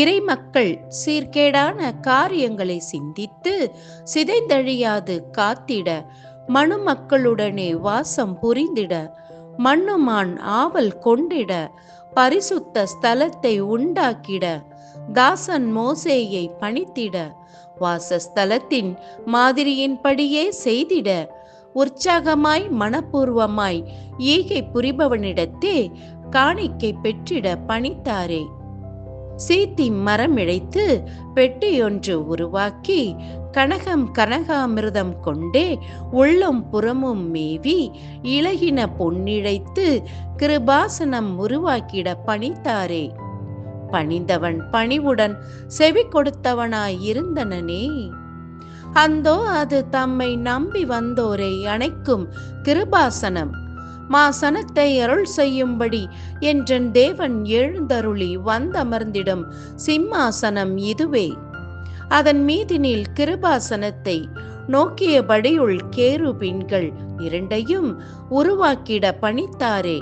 இறைமக்கள் சீர்கேடான காரியங்களை சிந்தித்து சிதைந்தழியாது காத்திட மனு மக்களுடனே வாசம் புரிந்திட மண்ணுமான் ஆவல் கொண்டிட பரிசுத்த ஸ்தலத்தை உண்டாக்கிட தாசன் மோசேயை பணித்திட வாசஸ்தலத்தின் மாதிரியின்படியே செய்திட உற்சாகமாய் மனப்பூர்வமாய் ஈகை புரிபவனிடத்தே காணிக்கை பெற்றிட பணித்தாரே. சீத்தி மரம் இழைத்து பெட்டியொன்று உருவாக்கி கனகம் கனகாமிர்தம் கொண்டே உள்ளும் புறமும் மேவி இலகின பொன்னிழைத்து கிருபாசனம் உருவாக்கிட பணித்தாரே. பணிந்தவன் பணிவுடன் செவி கொடுத்தவனாய் இருந்தனனே அந்தோ அது தம்மை நம்பி வந்தோரை அணைக்கும் கிருபாசனம். மாசனத்தை அருள் செய்யும்படி என்றன் தேவன் எழுந்தருளி வந்தமர்ந்திடும் சிம்மாசனம் இதுவே. அதன் மீதினில் கிருபாசனத்தை நோக்கியபடியுள் கேருபின்கள் இரண்டையும் உருவாக்கிட பணித்தாரே.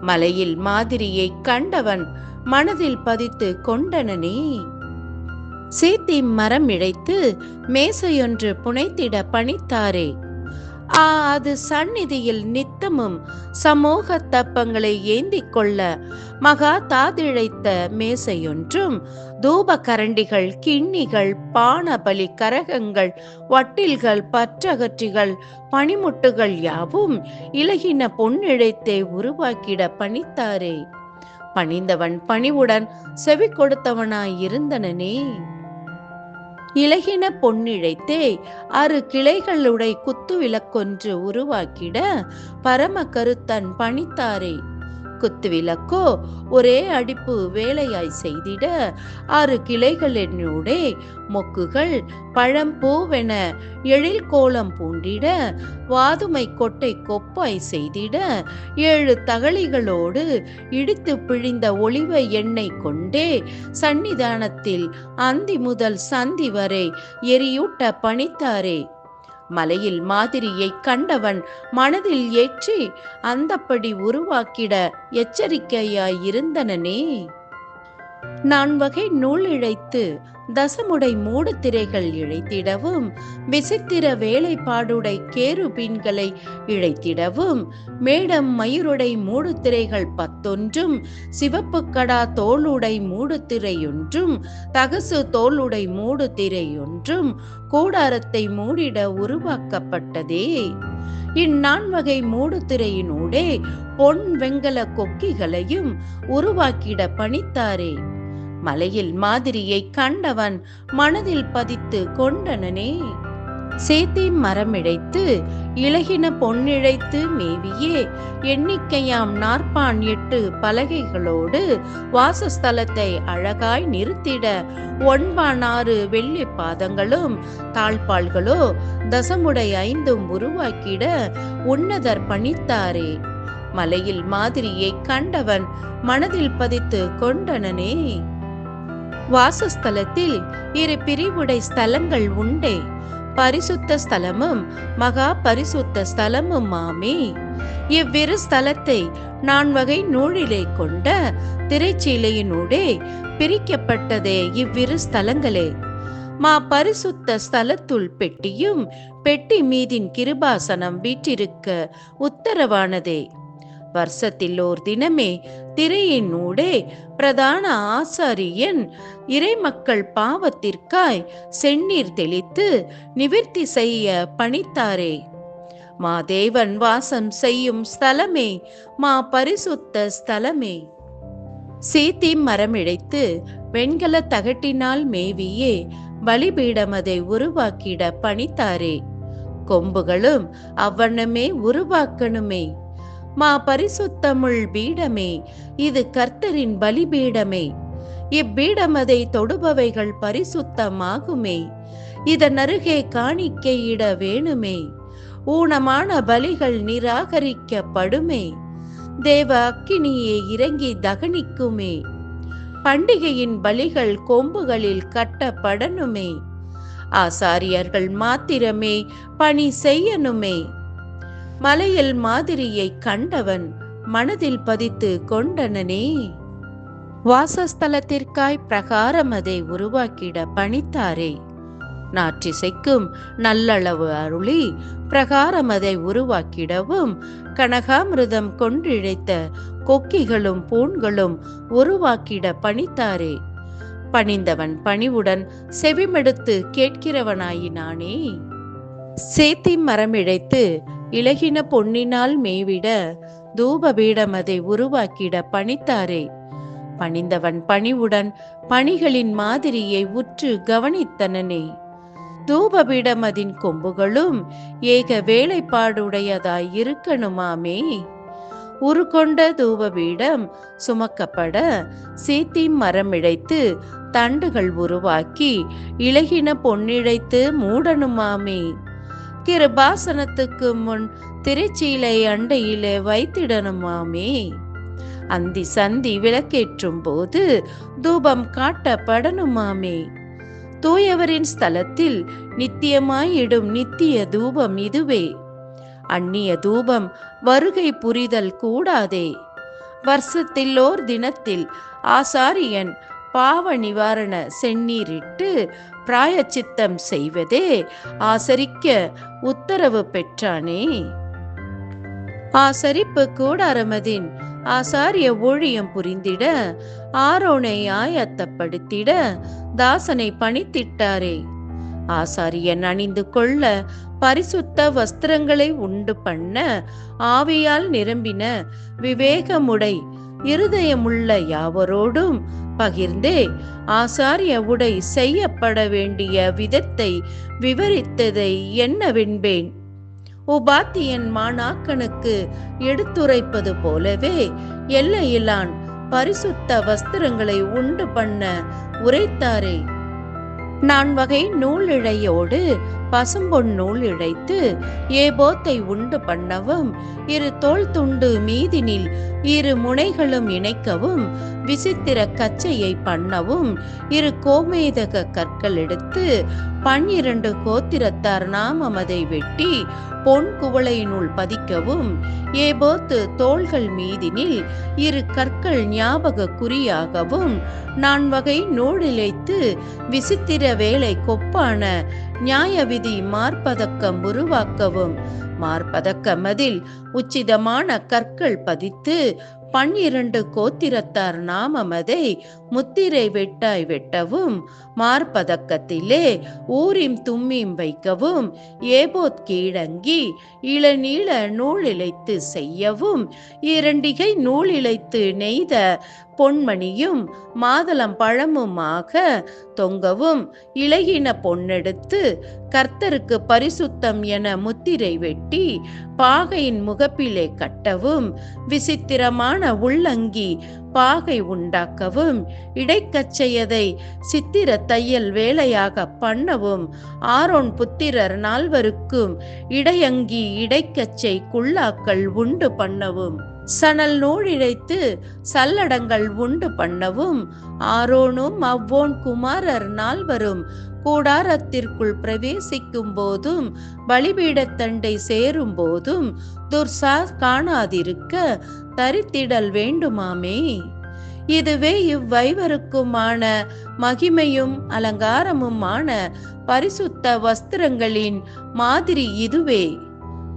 மலையில் மாதிரியை கண்டவன் மனதில் பதித்து கொண்டனனே. சீத்தி மரம் இழைத்து மேசையொன்று புனைத்திட பணித்தாரே. அது சந்நிதியில் நித்தமும் சமூக தப்பங்களை ஏந்தி கொள்ள மகா தாதிழைத்த மேசையொன்றும் தூப கரண்டிகள் கிண்ணிகள் பானபலி கரகங்கள் வட்டில்கள் பற்றகற்றிகள் பனிமுட்டுகள் யாவும் இலகின பொன்னிழைத்தை உருவாக்கிட பணித்தாரே. பணிந்தவன் பணிவுடன் செவி கொடுத்தவனாய் இருந்தனனே இலகின பொன்னிழைத்தே அறு கிளைகளுடைய குத்து விளக்கொன்று உருவாக்கிட பரம கருத்தன் பணித்தாரே. குத்து விளக்கோ ஒரே அடிப்பு வேலையாய் செய்திட ஆறு கிளைகளினூடே மொக்குகள் பழம் பூவென எழில் கோலம் பூண்டிட வாதுமை கொட்டை கொப்பாய் செய்திட ஏழு தகழிகளோடு இடித்து பிழிந்த ஒளிவ எண்ணெய் கொண்டே சந்நிதானத்தில் அந்தி முதல் சந்தி வரை எரியூட்ட பணித்தாரே. மலையில் மாதிரியை கண்டவன் மனதில் ஏற்றி அந்தப்படி உருவாக்கிட எச்சரிக்கையாயிருந்தனனே. நான்வகை நான் வகை நூல் இழைத்து தசமுடை மூடு திரைகள் இழைத்திடவும் விசித்திர வேலைப்பாடுடை கேருபீன்களை இழைத்திடவும் மேடம் மயிருடை மூடு திரைகள் பத்தொன்றும் சிவப்பு கடா தோளுடை மூடு திரையொன்றும் தகசு தோளுடை மூடு திரையொன்றும் கூடாரத்தை மூடிட உருவாக்கப்பட்டதே. இந்நான்வகை மூடு திரையினூடே பொன் வெங்கல கொக்கிகளையும் உருவாக்கிட பணித்தாரே. மலையில் மாதிரியை கண்டவன் மனதில் பதித்து கொண்டனனே. சேத்தி மரமிழைத்து இலகின பொன்னிழைத்து மேவியே எண்ணிக்கையாம் நாற்பான் எட்டு பலகைகளோடு வாசஸ்தலத்தை அழகாய் நிறுத்திட ஒன்பானாறு வெள்ளி பாதங்களும் தாழ்பாள்களோ தசமுடை ஐந்தும் உருவாக்கிட உன்னதர் பணித்தாரே. மலையில் மாதிரியை கண்டவன் மனதில் பதித்து கொண்டனனே. வாசஸ்தலத்தில் இரு பிரிவுடை ஸ்தலங்கள் உண்டே. பரிசுத்த ஸ்தலமும் மகா பரிசுத்த ஸ்தலமும் ஆமே இவ்விரு ஸ்தலத்தை நான் வகை நூலிலே கொண்ட திரைச்சீலையினூடே பிரிக்கப்பட்டதே இவ்விரு ஸ்தலங்களே. மா பரிசுத்த ஸ்தலத்துள் பெட்டியும் பெட்டி மீதின் கிருபாசனம் வீற்றிருக்க உத்தரவானதே. வருஷத்தில் ஓர் தினமே திரையினூடே பிரதான ஆசாரியன் இறைமக்கள் பாவத்திற்காய் செந்நீர் தெளித்து நிவிர்த்தி செய்ய பணித்தாரே. மாதேவன் வாசம் செய்யும் ஸ்தலமே மா பரிசுத்த ஸ்தலமே. சீத்தி மரமிழைத்து வெண்கல தகட்டினால் மேவியே பலிபீடமதை உருவாக்கிட பணித்தாரே. கொம்புகளும் அவ்வண்ணமே உருவாக்கணுமே. மா பரிசுத்தமுள் பீடமே இது கர்த்தரின் பலிபீடமே. இப்பீடமதை தொடுபவைகள் பரிசுத்தமாகுமே. இதன் அருகே காணிக்கையிட வேணுமே. ஊனமான பலிகள் நிராகரிக்கப்படுமே. தேவ அக்கினியே இறங்கி தகனிக்குமே. பண்டிகையின் பலிகள் கொம்புகளில் கட்டப்படணுமே. ஆசாரியர்கள் மாத்திரமே பணி செய்யணுமே. மலையில் மாதிரியை கண்டவன் மனதில் பதித்து கொண்டனனே. வாசஸ்தலத்திற்காய் பிரகாரம் அதை உருவாக்கிட பணித்தாரே. நாற்றிசைக்கும் நல்லளவு அருளி பிரகாரம் அதை உருவாக்கிடவும் கனகாமிருதம் கொன்றிழைத்த கொக்கிகளும் பூண்களும் உருவாக்கிட பணித்தாரே. பணிந்தவன் பணிவுடன் செவிமெடுத்து கேட்கிறவனாயினானே. சேத்தி மரமிழைத்து இலகின பொன்னினால் மேவிட தூபபீடம் அதை உருவாக்கிட பணித்தாரே. பணிந்தவன் பணிவுடன் பணிகளின் மாதிரியை உற்று கவனித்தனனே. தூபபீடம் அதன் கொம்புகளும் ஏக வேலைப்பாடுடையதாய் இருக்கணுமாமே. உருக்கொண்ட தூபபீடம் சுமக்கப்பட சீத்தி மரமிழைத்து தண்டுகள் உருவாக்கி இலகின பொன்னிழைத்து மூடணுமாமே. கிருபாசனத்துக்கு முன் திருச்சியிலே அண்டையிலே வைத்திடணுமாமே. அந்தி சந்தி விளக்கேற்றும் போது தூபம் காட்டப்படணுமாமே. தூயவரின் ஸ்தலத்தில் நித்தியமாயிடும் நித்திய தூபம் இதுவே. அந்நிய தூபம் வருகை புரிதல் கூடாதே. வருஷத்தில் ஓர் தினத்தில் ஆசாரியன் பாவ நிவாரண செந்நீரிட்டு பிராயச்சித்தம் செய்வதே ஆசரிக்க உத்தரவு பெற்றானே. ஆசரிப்பு கூடாரமதின் ஆசாரிய ஊழியம் புரிந்திட ஆரோனை ஆயத்தப்படுத்திட தாசனை பணித்திட்டாரே. ஆசாரியன் அணிந்து கொள்ள பரிசுத்த வஸ்திரங்களை உண்டு பண்ண ஆவியால் நிரம்பின விவேகமுடை இருதயமுள்ள யாவரோடும் பகிர்ந்தே ஆசாரிய உடை செய்யப்பட வேண்டிய விதத்தை விவரித்ததை என்னவென்பேன்? உபாத்தியன் மாணாக்கனுக்கு எடுத்துரைப்பது போலவே எல்லையிலான் பரிசுத்த வஸ்திரங்களை உண்டு பண்ண உரைத்தாரே நான் வகை நூல் இழையோடு பசும்பொன் நூல் இழைத்து ஏபோத்தை உண்டு பண்ணவும் இரு தோல் துண்டு மீதினில் இரு முனைகளும் இணைக்கவும் விசித்திர கச்சையை பண்ணவும் இரு கோமேதக கற்கள் எடுத்து பன்னிரண்டு கோத்திரத்தார் நாம் அமதை வெட்டி பொன் குவளையினுள் பதிக்கவும் ஏபோத்து தோள்கள் மீதினில் இரு கற்கள் ஞாபக குறியாகவும் நான் வகை நூலிழைத்து விசித்திர வேலை கொப்பான நியாய விதி மார்பதக்கம் உருவாக்கவும் மார்பதக்கமதில் உச்சிதமான கற்கள் பதித்து பன்னிரண்டு கோத்திரத்தார் நாமமதை முத்திரை வெட்டாய் வெட்டவும் மார்பதக்கத்திலே ஊரிம் தும்மியும் வைக்கவும் ஏபோத் கீழங்கி இளநீள நூல் இழைத்து செய்யவும் இரண்டிகை நூல் இழைத்து நெய்த பொன்மணியும் மாதளம் பழமுமாக தொங்கவும் இலகின பொன்னெடுத்து கர்த்தருக்கு பரிசுத்தம் என முத்திரை வெட்டி பாகையின் முகப்பிலே கட்டவும் விசித்திரமான உள்ளங்கி பாகை உண்டாக்கவும் இடைக்கச்சையதை சித்திர தையல் வேலையாக பண்ணவும் ஆரோன் புத்திரர் நால்வருக்கும் இடையங்கி இடைக்கச்சை குள்ளாக்கள் உண்டு பண்ணவும். சணல் நூழிழைத்து சல்லடங்கள் உண்டு பண்ணவும் ஆரோனும் அவ்வோன் குமாரர் நால்வரும் கூடாரத்திற்குள் பிரவேசிக்கும் போதும் பலிபீடத்தண்டை சேரும் போதும் துர்சா காணாதிருக்க தரித்திடல் வேண்டுமாமே. இதுவே இவ்வைவருக்குமான மகிமையும் அலங்காரமுமான பரிசுத்த வஸ்திரங்களின் மாதிரி இதுவே.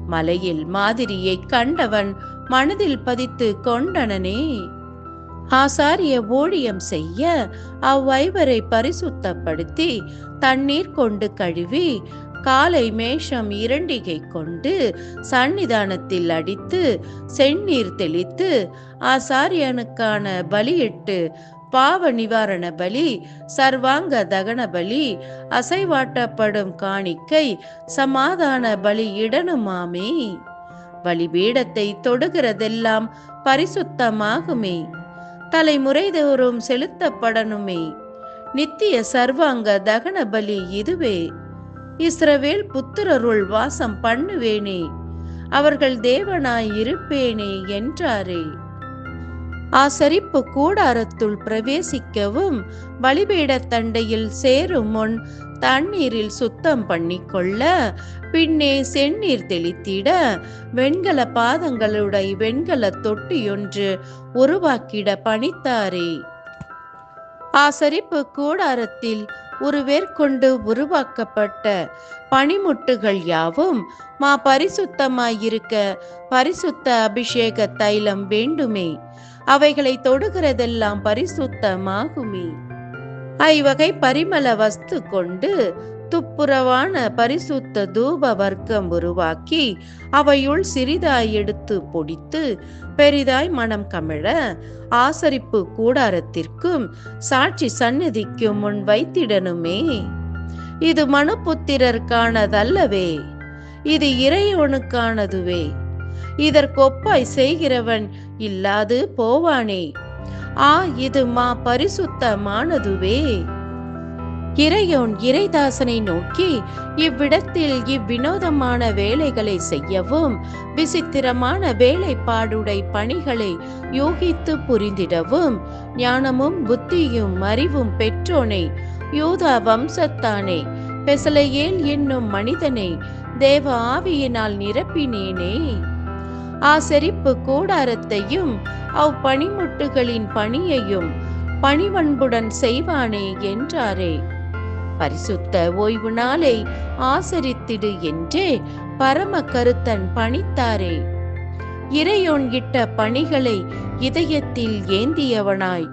மலையில் மாதிரியை கண்டவன் மனதில் பதித்து கொண்டனனே. ஆசாரிய ஊழியம் செய்ய அவ்வைவரை பரிசுத்தப்படுத்தி தண்ணீர் கொண்டு கழுவி காலை மேஷம் இரண்டிகை கொண்டு சந்நிதானத்தில் அடித்து செந்நீர் தெளித்து ஆசாரியனுக்கான பலியிட்டு பாவ நிவாரண பலி சர்வாங்க தகன பலி அசைவாட்டப்படும் காணிக்கை சமாதான பலி இடனுமாமே. பலிபீடத்தை தொடுகிறதெல்லாம் பரிசுத்தமாகுமே. தலைமுறை தோறும் செலுத்தப்படணுமே. நித்திய சர்வாங்க தகன பலி இதுவே. இஸ்ரவேல் புத்திரருள் வாசம் பண்ணுவேனே. அவர்கள் தேவனாய் இருப்பேனே என்றாரே. ஆசரிப்பு கூடாரத்துள் பிரவேசிக்கவும் வழிபீடத் தண்டையில் சேரும் முன் தண்ணீரில் சுத்தம் பண்ணிக்கொள்ள பின்னே செந்நீர் தெளித்திட வெண்கல பாதங்களுடைய வெண்கல தொட்டியொன்று உருவாக்கிட பணித்தாரே. ஆசரிப்பு கூடாரத்தில் உருவேற்கொண்டு உருவாக்கப்பட்ட பனிமுட்டுகள் யாவும் மா பரிசுத்தமாயிருக்க பரிசுத்த அபிஷேக தைலம் வேண்டுமே. அவைகளை தொடுகிறதெல்லாம் பரிசுத்தமாகுமே. ஐவகை பரிமள வஸ்து கொண்டு துப்புரவான பரிசுத்த தூப வர்க்கம் உருவாக்கி அவையுள் சிறிதாய் எடுத்து பொடித்து பெரிதாய் மனம் கமிழ ஆசரிப்பு கூடாரத்திற்கும் சாட்சி சந்நிதிக்கும் முன் வைத்திடனுமே இது மனுபுத்திரர்கானதல்லவே. இது இறைவனுக்கானதுவே இதற்கொப்பாய் செய்கிறவன் இல்லாது போவானே. ஆ இது மா பரிசுத்தமானதுவே. இறையோன் இறைதாசனை நோக்கி இவ்விடத்தில் இவ்வினோதமான வேலைகளை செய்யவும் விசித்திரமான வேலைப்பாடுடை பணிகளை யோகித்து புரிந்திடவும் ஞானமும் புத்தியும் அறிவும் பெற்றோனை யூதா வம்சத்தானே பெசலையேல் என்னும் மனிதனை தேவ ஆவியினால் நிரப்பினேனே. ஆசரிப்பு கூடாரத்தையும் அவ் பனிமுட்டுகளின் பணியையும் பணிவன்புடன் செய்வானே என்றாரே. பரிசுத்த ஓய்வு நாளை ஆசரித்திடு என்றே பரம கருத்தன் பணித்தாரே. இறையோன் இட்ட பணிகளை இதயத்தில் ஏந்தியவனாய்.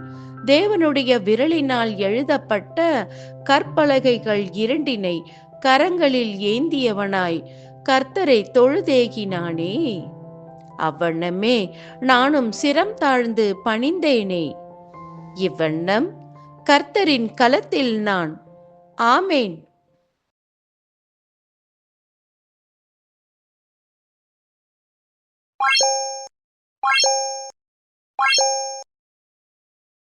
தேவனுடைய விரலினால் எழுதப்பட்ட கற்பலகைகள் இரண்டினை கரங்களில் ஏந்தியவனாய். கர்த்தரை தொழுதேகினானே. அவ்வண்ணமே நானும் சிரம் தாழ்ந்து பணிந்தேனே. இவ்வண்ணம் கர்த்தரின் கலத்தில் நான். ஆமேன்.